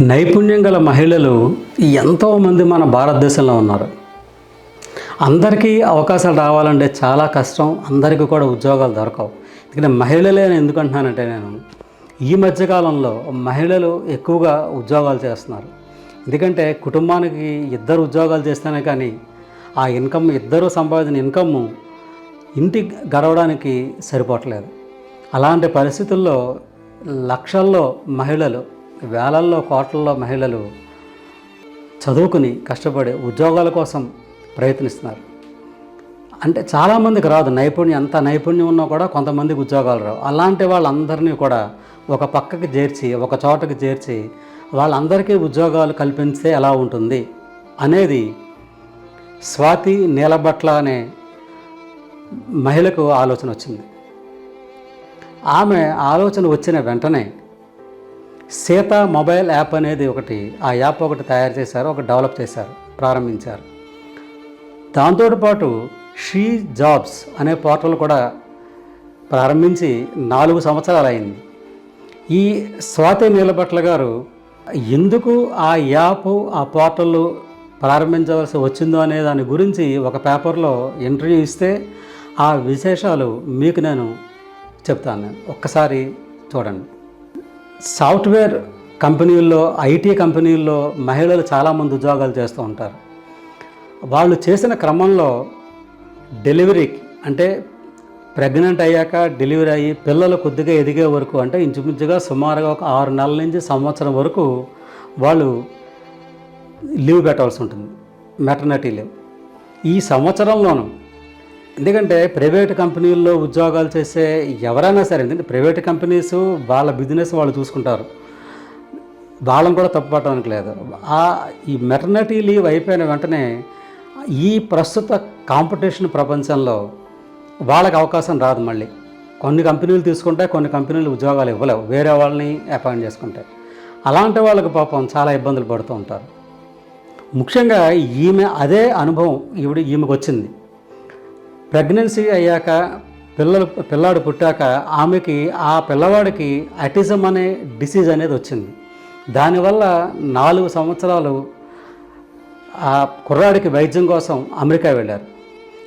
నైపుణ్యం గల మహిళలు ఎంతోమంది మన భారతదేశంలో ఉన్నారు. అందరికీ అవకాశాలు రావాలంటే చాలా కష్టం అందరికీ కూడా ఉద్యోగాలు దొరకవు. ఎందుకంటే మహిళలే అని ఎందుకంటున్నానంటే నేను ఈ మధ్యకాలంలో మహిళలు ఎక్కువగా ఉద్యోగాలు చేస్తున్నారు. ఎందుకంటే కుటుంబానికి ఇద్దరు ఉద్యోగాలు చేస్తేనే కానీ ఆ ఇన్కమ్ ఇద్దరు సంపాదించిన ఇన్కమ్ ఇంటి గడవడానికి సరిపోవట్లేదు. అలాంటి పరిస్థితుల్లో లక్షల్లో మహిళలు వేలల్లో కోట్లలో మహిళలు చదువుకుని కష్టపడి ఉద్యోగాల కోసం ప్రయత్నిస్తున్నారు. అంటే చాలామందికి రాదు నైపుణ్యం అంత నైపుణ్యం ఉన్నా కూడా కొంతమందికి ఉద్యోగాలు రావు. అలాంటి వాళ్ళందరినీ కూడా ఒక పక్కకి చేర్చి ఒక చోటకి చేర్చి వాళ్ళందరికీ ఉద్యోగాలు కల్పిస్తే ఎలా ఉంటుంది అనేది స్వాతి నీలబట్ల అనే మహిళకు ఆలోచన వచ్చింది. ఆమె ఆలోచన వచ్చిన వెంటనే సీత మొబైల్ యాప్ అనేది ఒకటి ఆ యాప్ ఒకటి తయారు చేశారు ఒక డెవలప్ చేశారు ప్రారంభించారు. దాంతోపాటు షీ జాబ్స్ అనే పోర్టల్ కూడా ప్రారంభించి నాలుగు సంవత్సరాలు అయింది. ఈ స్వాతి నీలభట్ల గారు ఎందుకు ఆ యాప్ ఆ పోర్టల్ ప్రారంభించవలసి వచ్చిందో అనే దాని గురించి ఒక పేపర్లో ఇంటర్వ్యూ ఇస్తే ఆ విశేషాలు మీకు నేను చెప్తాను. ఒక్కసారి చూడండి. సాఫ్ట్వేర్ కంపెనీల్లో ఐటీ కంపెనీల్లో మహిళలు చాలామంది ఉద్యోగాలు చేస్తూ ఉంటారు. వాళ్ళు చేసిన క్రమంలో డెలివరీకి అంటే ప్రెగ్నెంట్ అయ్యాక డెలివరీ అయ్యి పిల్లలు కొద్దిగా ఎదిగే వరకు అంటే ఇంచుమించుగా సుమారుగా ఒక ఆరు నెలల నుంచి సంవత్సరం వరకు వాళ్ళు లీవ్ పెట్టాల్సి ఉంటుంది మెటర్నిటీ లీవ్ ఈ సంవత్సరంలోనూ ఎందుకంటే ప్రైవేట్ కంపెనీల్లో ఉద్యోగాలు చేసే ఎవరైనా సరే ఎందుకంటే ప్రైవేట్ కంపెనీస్ వాళ్ళ బిజినెస్ వాళ్ళు చూసుకుంటారు. వాళ్ళని కూడా తప్పుపట్టడానికి లేదు. ఆ ఈ మెటర్నిటీ లీవ్ అయిపోయిన వెంటనే ఈ ప్రస్తుత కాంపిటీషన్ ప్రపంచంలో వాళ్ళకి అవకాశం రాదు మళ్ళీ. కొన్ని కంపెనీలు తీసుకుంటే కొన్ని కంపెనీలు ఉద్యోగాలు ఇవ్వలేవు. వేరే వాళ్ళని అపాయింట్ చేసుకుంటే. అలాంటి వాళ్ళకి పాపం చాలా ఇబ్బందులు పడుతూ ఉంటారు. ముఖ్యంగా ఈమె అదే అనుభవం ఇవి ఈమెకు వచ్చింది. ప్రెగ్నెన్సీ అయ్యాక పిల్లలు పిల్లాడు పుట్టాక ఆమెకి ఆ పిల్లవాడికి అటిజం అనే డిసీజ్ అనేది వచ్చింది. దానివల్ల నాలుగు సంవత్సరాలు ఆ కుర్రాడికి వైద్యం కోసం అమెరికా వెళ్ళారు.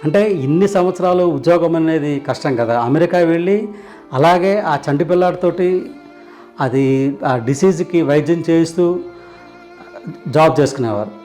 అంటే ఇన్ని సంవత్సరాలు ఉద్యోగం అనేది కష్టం కదా. అమెరికా వెళ్ళి అలాగే ఆ చంటి పిల్లాడితోటి అది ఆ డిసీజ్కి వైద్యం చేయిస్తూ జాబ్ చేసుకునేవారు.